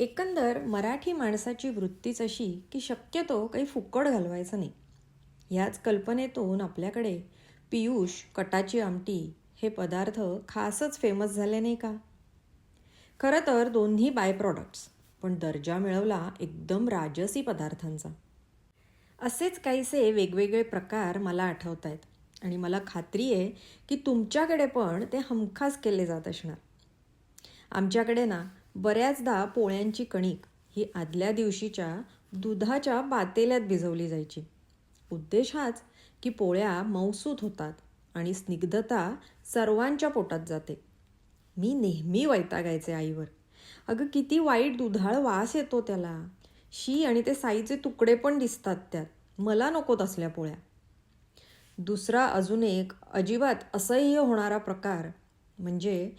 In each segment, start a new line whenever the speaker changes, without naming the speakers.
एकंदर मराठी माणसाची वृत्तीच अशी की शक्यतो काही फुकट घालवायचं नाही. ह्याच कल्पनेतून आपल्याकडे पियुष कटाची आमटी हे पदार्थ खासच फेमस झाले नाही का? खरं तर दोन्ही बाय प्रॉडक्ट्स पण दर्जा मिळवला एकदम राजसी पदार्थांचा. असेच काहीसे वेगवेगळे प्रकार मला आठवत आहेत आणि मला खात्री आहे की तुमच्याकडे पण ते हमखास केले जात असणार. आमच्याकडे ना बऱ्याचदा पोळ्यांची कणिक ही आदल्या दिवशीच्या दुधाच्या पातेल्यात भिजवली जायची. उद्देश हाच की पोळ्या मौसूत होतात आणि स्निग्धता सर्वांच्या पोटात जाते. मी नेहमी वैतागायचे आईवर. अगं किती वाईट दुधाळ वास येतो त्याला. शी आणि ते साईचे तुकडे पण दिसतात त्यात. मला नकोत असल्या पोळ्या. दुसरा अजून एक अजिबात असह्य होणारा प्रकार म्हणजे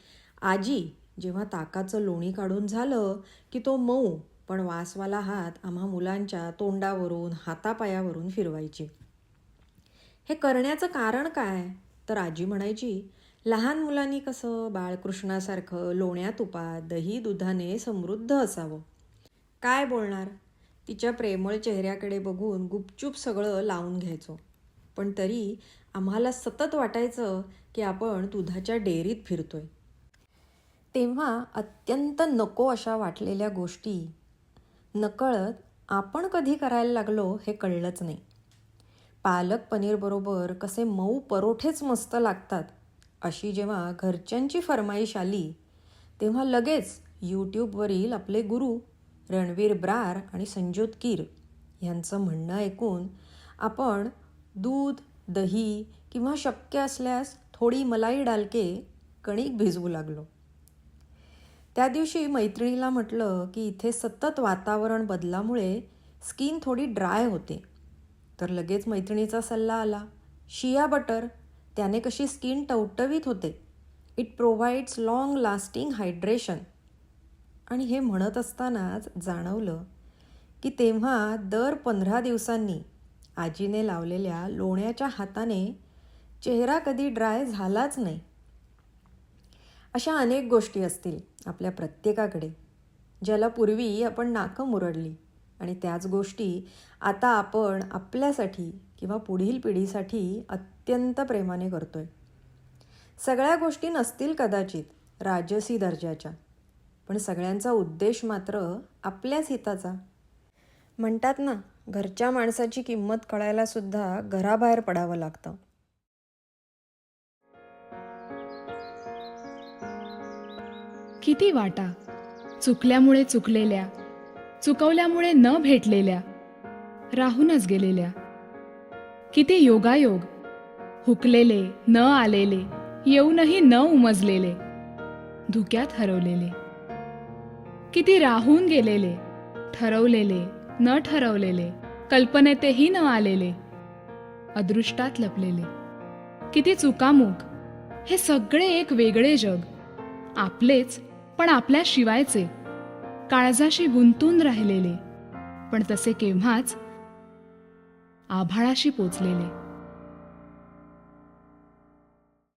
आजी जेव्हा ताकाचं लोणी काढून झालं की तो मऊ पण वासवाला हात आम्हा मुलांच्या तोंडावरून हातापायावरून फिरवायची. हे करण्याचं कारण काय? तर आजी म्हणायची लहान मुलांनी कसं बाळकृष्णासारखं लोण्या तुपात दही दुधाने समृद्ध असावं. काय बोलणार? तिच्या प्रेमळ चेहऱ्याकडे बघून गुपचूप सगळं लावून घ्यायचो. पण तरी आम्हाला सतत वाटायचं की आपण दुधाच्या डेअरीत फिरतोय. तेव्हा अत्यंत नको अशा वाटलेल्या गोष्टी नकळत आपण कधी करायला लागलो हे कळलंच नाही. पालक पनीरबरोबर कसे मऊ परोठेच मस्त लागतात अशी जेव्हा घरच्यांची फरमाईश आली तेव्हा लगेच यूट्यूबवरील आपले गुरु रणवीर ब्रार आणि संजोत कीर यांचं म्हणणं ऐकून आपण दूध दही किंवा शक्य असल्यास थोडी मलाई डालके कणिक भिजवू लागलो. त्या दिवशी मैत्रिणीला म्हटलं की इथे सतत वातावरण बदलामुळे स्किन थोडी ड्राय होते. तर लगेच मैत्रिणीचा सल्ला आला. शिया बटर त्याने कशी स्किन टवटवीत होते. It provides long lasting hydration आणि हे म्हणत असतानाच जाणवलं की तेव्हा दर पंधरा दिवसांनी आजीने लावलेल्या लोण्याच्या हाताने चेहरा कधी ड्राय झालाच नाही. अशा अनेक गोष्टी असतील आपल्या प्रत्येकाकडे ज्याला पूर्वी आपण नाकं मुरडली. आणि त्याच गोष्टी आता आपण आपल्यासाठी किंवा पुढील पिढीसाठी अत्यंत प्रेमाने करतोय. सगळ्या गोष्टी नसतील कदाचित राजसी दर्जाच्या पण सगळ्यांचा उद्देश मात्र आपल्याच हिताचा. म्हणतात ना घरच्या माणसाची किंमत कळायला सुद्धा घराबाहेर पडावं लागतं.
किती वाटा? चुकल्यामुळे चुकलेल्या चुकवल्यामुळे न भेटलेल्या राहूनच गेलेल्या. किती योगायोग हुकलेले न आलेले येऊनही न उमजलेले धुक्यात हरवलेले. किती राहून गेलेले ठरवलेले न ठरवलेले कल्पनेतेही न आलेले अदृष्टात लपलेले. किती चुकामुक हे सगळे एक वेगळे जग आपलेच पण आपल्या शिवायचे काळजाशी गुंतून राहिलेले. पण तसे केव्हाच आभाळाशी पोचलेले.